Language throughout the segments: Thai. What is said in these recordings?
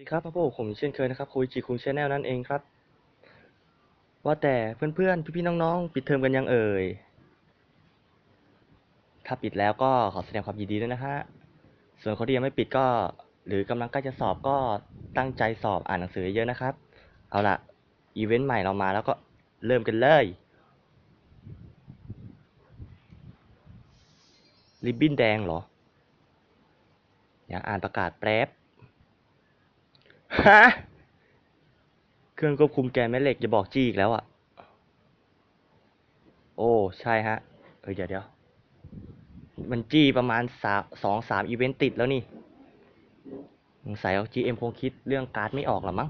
สวัสดีครับพ่อผมเช่นเคยนะครับคุยจีคุงชาแนลนั่นเองครับ ว่าแต่เพื่อนๆ พี่ๆ น้องๆ ปิดเทอมกันยังเอ่ย ถ้าปิดแล้วก็ขอแสดงความยินดีด้วยนะฮะส่วนคนที่ยังไม่ปิดก็ หรือกำลังใกล้จะสอบก็ตั้งใจสอบอ่านหนังสือเยอะนะครับ เอาละอีเวนต์ใหม่เรามาแล้วก็เริ่มกันเลยริบบิ้นแดงเหรอเดี๋ยวอ่านประกาศแป๊บ ฮะ เครื่องควบคุมแกนแม่เหล็กอย่าบอกจี้อีกแล้วอะ โอ้ ใช่ฮะ เออเดี๋ยวเดี๋ยว มันจี้ประมาณสามสองสามอีเวนต์ติดแล้วนี่สงสัยเอา GM คงคิดเรื่องการ์ดไม่ออกหรอมั้ง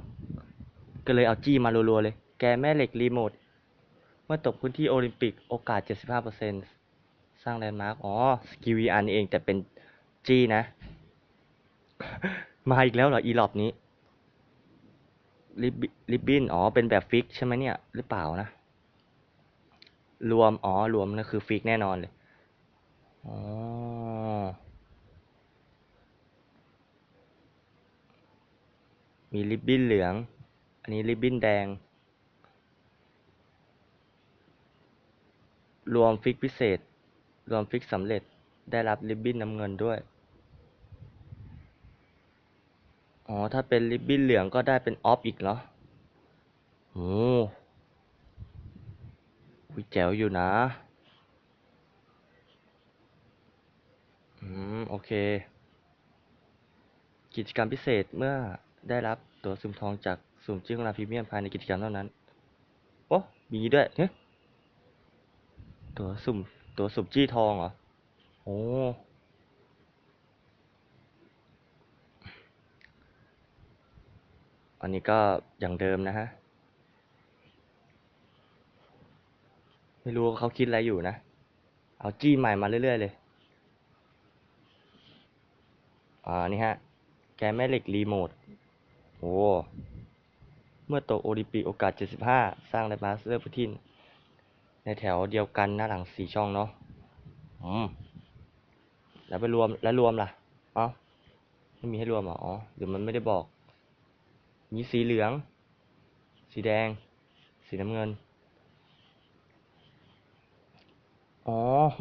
ก็เลยเอาจี้มารัวๆเลย แกแม่เหล็กรีโมท เมื่อตกพื้นที่โอลิมปิกโอกาส 75%สร้างแลนด์มาร์กอ๋อ สกิวีอันเองแต่เป็นจี้นะ มาอีกแล้วเหรอ อีหลอบนี้ ริบริบบิ้น อ๋อ เป็นแบบฟิกใช่ไหมเนี่ย หรือเปล่านะ รวม อ๋อ รวมนั่นคือฟิกแน่นอนเลย อ๋อ มีริบบิ้นเหลือง อันนี้ริบบิ้นแดง รวมฟิกพิเศษ รวมฟิกสำเร็จ ได้รับริบบิ้นน้ำเงินด้วย อ๋อ ถ้าเป็นริบบิ้นเหลืองก็ได้เป็นออฟอีกเหรอโอ้วิแจ๋วอยู่นะ อืม โอเค กิจกรรมพิเศษเมื่อได้รับตัวสุ่มทองจากสุ่มจิ้งราพรีเมียมภายในกิจกรรมเท่านั้น โอ้ มีด้วยเฮ้ยตัวสุ่ม ตัวสุ่มจี้ทองเหรอ โอ้ อันนี้ก็อย่างเดิมนะฮะ ไม่รู้เขาคิดอะไรอยู่นะ เอาจี้ใหม่มาเรื่อยๆเลย อ่า นี่ฮะ แกแม่เหล็กรีโมท โอ้เมื่อตกโอลิมปิกโอกาส 75 สร้างแลนด์มาร์คเซอร์พื้ที่ในแถวเดียวกันหน้าหลังสี่ช่องเนาะ อืม แล้วไปรวม แล้วรวมล่ะอ๋อไม่มีให้รวมเหรอ อ๋อหรือมันไม่ได้บอก มีสีเหลือง สีแดง สีน้ำเงิน อ๋อ โห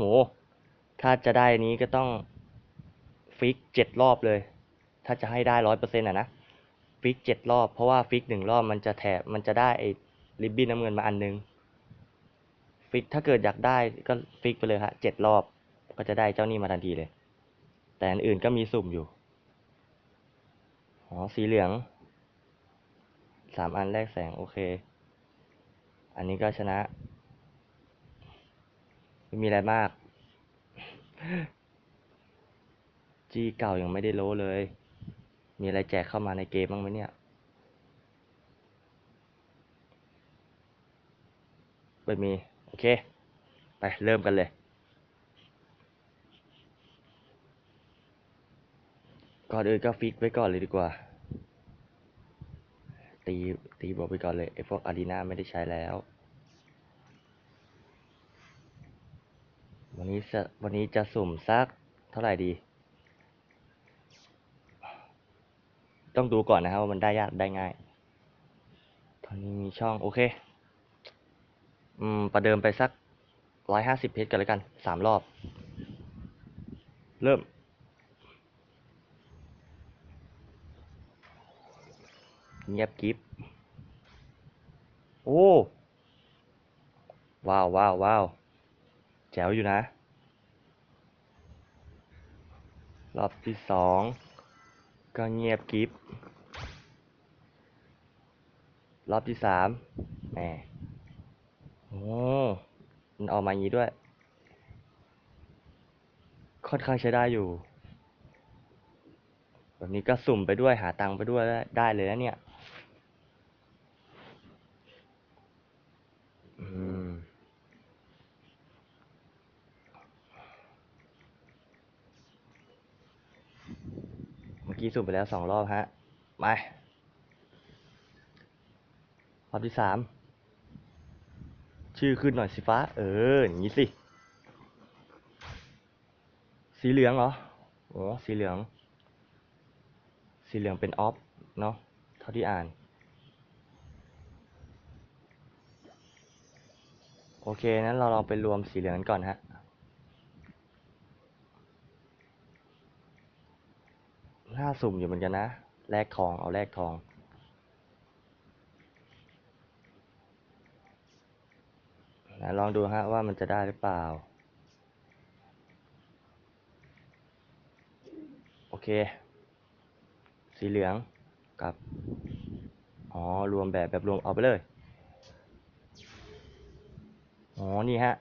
ถ้าจะได้นี้ก็ต้อง ฟิกเจ็ดรอบเลย ถ้าจะให้ได้ร้อยเปอร์เซ็นต์อะนะ ฟิกเจ็ดรอบ เพราะว่าฟิกหนึ่งรอบมันจะแถบมันจะได้ไอ้ริบบิ้นน้ำเงินมาอันนึง ฟิกถ้าเกิดอยากได้ก็ฟิกไปเลยฮะเจ็ดรอบ ก็จะได้เจ้านี่มาทันทีเลย แต่อันอื่นก็มีสุ่มอยู่ อ๋อ สีเหลือง สามอันแรกแสง โอเค อันนี้ก็ชนะ ไม่มีอะไรมาก จีเก่ายังไม่ได้โลเลย มีอะไรแจกเข้ามาในเกมบ้างไหมเนี่ย ไม่มี โอเค ไป เริ่มกันเลยก่อนอื่นก็ฟิกไว้ก่อนเลยดีกว่า ตีตีบอกไปก่อนเลยไอพวกอารีนาไม่ได้ใช้แล้ว วันนี้จะวันนี้จะสุ่มสักเท่าไหร่ดี ต้องดูก่อนนะครับว่ามันได้ยากได้ง่าย ตอนนี้มีช่องโอเค อืม ประเดิมไปสักร้อยห้าสิบเพชรกันแล้วกันสามรอบ เริ่ม เงียบกิฟโอ้ ว้าวว้าวว้าวแจ๋วอยู่นะ รอบที่สองก็เงียบกิฟรอบที่สามแหมโอ้มันออกมาอย่างนี้ด้วย ค่อนข้างใช้ได้อยู่ แบบนี้ก็สุ่มไปด้วยหาตังค์ไปด้วยได้ได้เลยนะเนี่ย อืม เมื่อ กี้สุ่มไปแล้วสองรอบฮะไปรอบที่สามชื่อขึ้นหน่อยสิฟ้า เออ อย่างนี้สิ สีเหลืองเหรอโอ้สีเหลือง สีเหลืองเป็นออฟ เนาะเท่าที่อ่าน โอเคนั้นเราลองไปรวมสีเหลืองกันก่อนฮะ น่าสุ่มอยู่เหมือนกันนะ แลกทอง เอาแลกทอง นะลองดูฮะว่ามันจะได้หรือเปล่า โอเค สีเหลืองกับ อ๋อ รวมแบบแบบรวมเอาไปเลย อ๋อ นี่ฮะ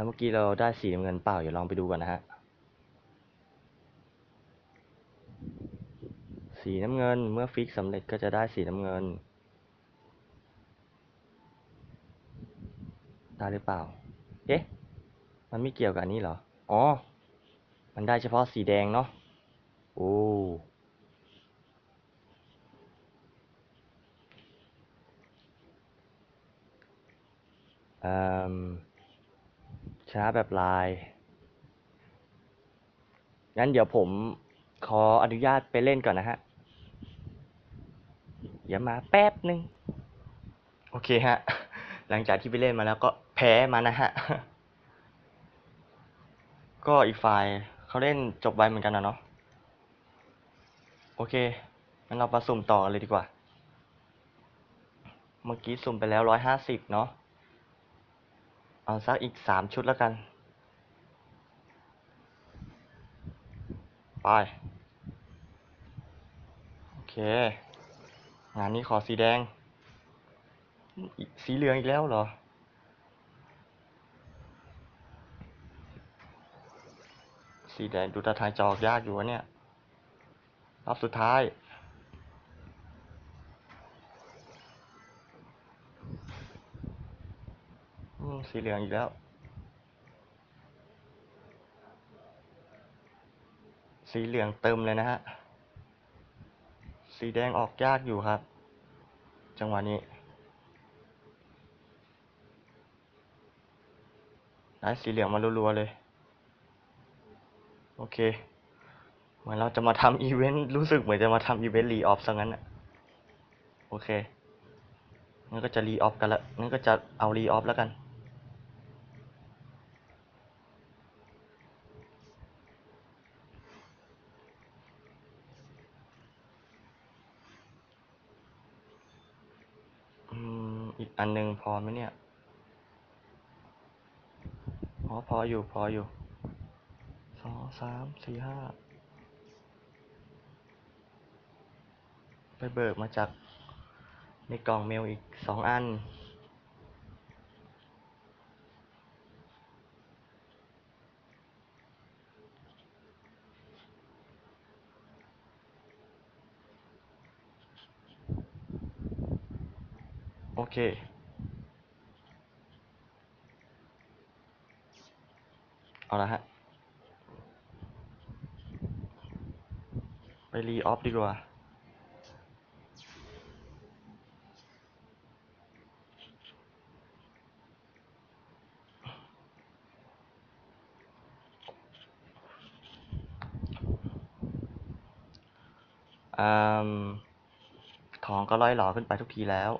แล้วเมื่อกี้เราได้สีน้ำเงินเปล่า เดี๋ยวลองไปดูกันนะฮะ สีน้ำเงินเมื่อฟิกสำเร็จก็จะได้สีน้ำเงิน ได้หรือเปล่า เอ๊ะ มันไม่เกี่ยวกับอันนี้เหรอ อ๋อ มันได้เฉพาะสีแดงเนาะ โอ้เอ่ม ชนะแบบลาย งั้นเดี๋ยวผมขออนุญาตไปเล่นก่อนนะฮะ เดี๋ยวมาแป๊บหนึ่งโอเคฮะ หลังจากที่ไปเล่นมาแล้วก็แพ้มานะฮะ ก็อีกฝ่ายเขาเล่นจบไวเหมือนกันนะเนาะ โอเค งั้นเรามาสุ่มต่อเลยดีกว่า เมื่อกี้สุ่มไปแล้วร้อยห้าสิบเนาะ เอาสักอีกสามชุดแล้วกัน ไป โอเค งานนี้ขอสีแดง สีเหลืองอีกแล้วเหรอ สีแดงดูตาทางจอกยากอยู่วะเนี่ย รอบสุดท้าย อืม สีเหลืองอีกแล้ว สีเหลืองเติมเลยนะฮะ สีแดงออกยากอยู่ครับ จังหวะนี้ได้สีเหลืองมารัวๆเลย โอเค เหมือนเราจะมาทำอีเวนต์ รู้สึกเหมือนจะมาทำอีเวนต์รีออฟซะงั้นอะโอเคงั้นก็จะรีออฟกันละงั้นก็จะเอารีออฟแล้วกัน อืม อีกอันหนึ่งพอไหมเนี่ยอ๋อพออยู่พออยู่สองสามสี่ห้าไปเบิกมาจากในกล่องเมลอีกสองอัน โอเคเอาละฮะ ไปรีออฟดีกว่าอืมทองก็ร้อยหล่อขึ้นไปทุกทีแล้ว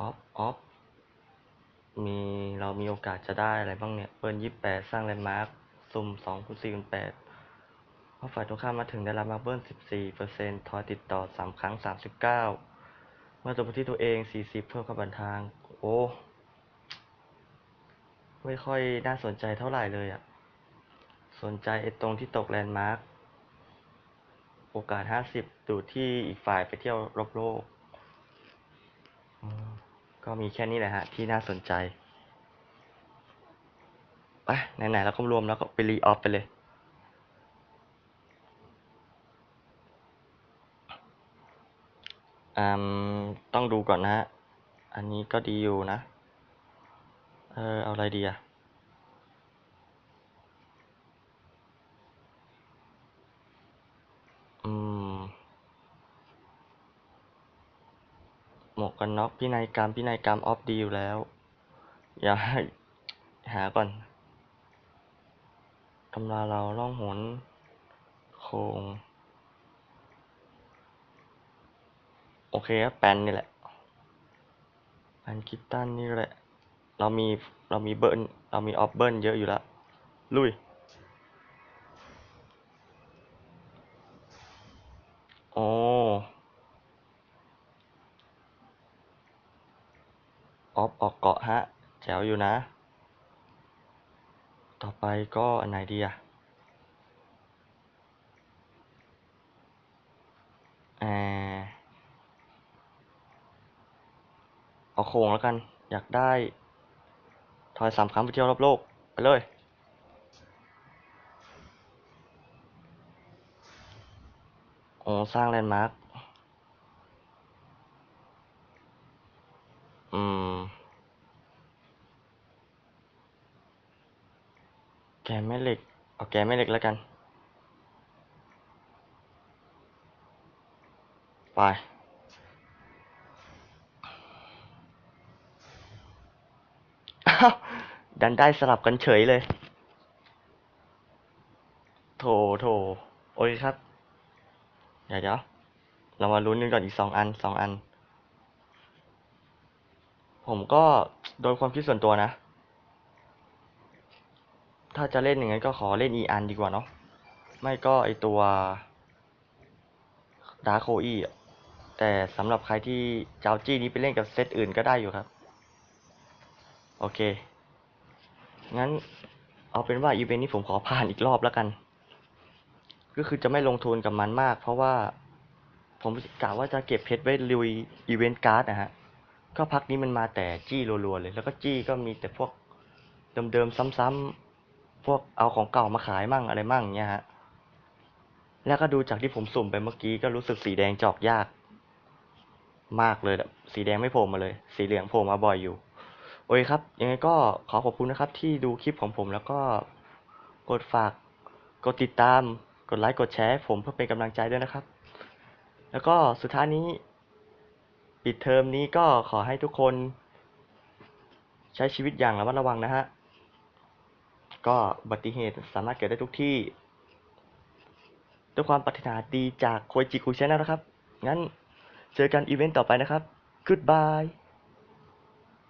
ออฟ ออฟ มี เรามีโอกาสจะได้อะไรบ้างเนี่ย เปิดยี่แปดสร้างแลนด์มาร์คสุ่มสองคูณสี่คูณแปดพอฝ่ายตรงข้ามมาถึงได้รับมาเบิ้ลสิบสี่เปอร์เซ็นต์ทอยติดต่อสามครั้งสามสิบเก้าเมื่อตัวที่ตัวเองสี่สิบเพิ่มควาบันทาง โอ้ไม่ค่อยน่าสนใจเท่าไหร่เลยอะสนใจไอ้ตรงที่ตกแลนด์มาร์ค โอกาสห้าสิบดูที่อีกฝ่ายไปเที่ยวรอบโลก ก็มีแค่นี้แหละฮะ ที่น่าสนใจ ไปไหนๆเราก็รวมแล้วก็ไปรีออฟไปเลยต้องดูก่อนนะฮะ อันนี้ก็ดีอยู่นะ เออ เอาอะไรดีอะอืม หมวกกันน็อกพินัยกรรมพินัยกรรมออฟดีอยู่แล้ว อย่าหาก่อน ตำราเราล่องหนโคงโอเคครับแปนนี่แหละแปนคิตตันนี่แหละ เรามีเรามีเบิร์นเรามีออฟเบิร์นเยอะอยู่แล้ว ลุย โอ้ออฟออกเกาะฮะ แจ๋วอยู่นะ ไปก็อันไหนดีอะแอเอาโคงแล้วกัน อยากได้ทอยสามครั้งไปเที่ยวรอบโลก ไปเลย โอ้ สร้างแลนด์มาร์ค อืม แกนแม่เหล็ก เอาแกนแม่เหล็กแล้วกัน ไป ดันได้สลับกันเฉยเลย โถโถโอ้ยครับ เดี๋ยวเดี๋ยวเรามาลุ้นกันก่อนอีกสองอันสองอัน ผมก็โดยความคิดส่วนตัวนะ ถ้าจะเล่นอย่างนั้นก็ขอเล่นอีอันดีกว่าเนาะไม่ก็ไอตัวดาร์โคอีแต่สำหรับใครที่เจ้าจี้นี้ไปเล่นกับเซตอื่นก็ได้อยู่ครับ โอเค งั้นเอาเป็นว่าอีเวนต์นี้ผมขอผ่านอีกรอบแล้วกัน ก็คือจะไม่ลงทุนกับมันมาก เพราะว่าผมกะว่าจะเก็บเพชรไว้ลุยอีเวนต์การ์ดนะฮะ ก็พักนี้มันมาแต่จี้รัวๆเลย แล้วก็จี้ก็มีแต่พวกเดิมๆซ้ำๆ พวกเอาของเก่ามาขายมั่งอะไรมั่งเงี้ยฮะ แล้วก็ดูจากที่ผมสุ่มไปเมื่อกี้ก็รู้สึกสีแดงจอกยาก มากเลยแบบสีแดงไม่โผล่มาเลย สีเหลืองโผล่มาบ่อยอยู่ โอเคครับ ยังไงก็ขอขอบคุณนะครับ ที่ดูคลิปของผมแล้วก็กดฝาก กดติดตาม กดไลค์ กดแชร์ ผมเพื่อเป็นกำลังใจด้วยนะครับ แล้วก็สุดท้ายนี้ ปิดเทอมนี้ก็ขอให้ทุกคน ใช้ชีวิตอย่างระมัดระวังนะฮะ ก็อุบัติเหตุสามารถเกิดได้ทุกที่ ด้วยความปรารถนาดีจากโคจิคุชแนลนะครับ งั้นเจอกันอีเวนต์ต่อไปนะครับ Goodbye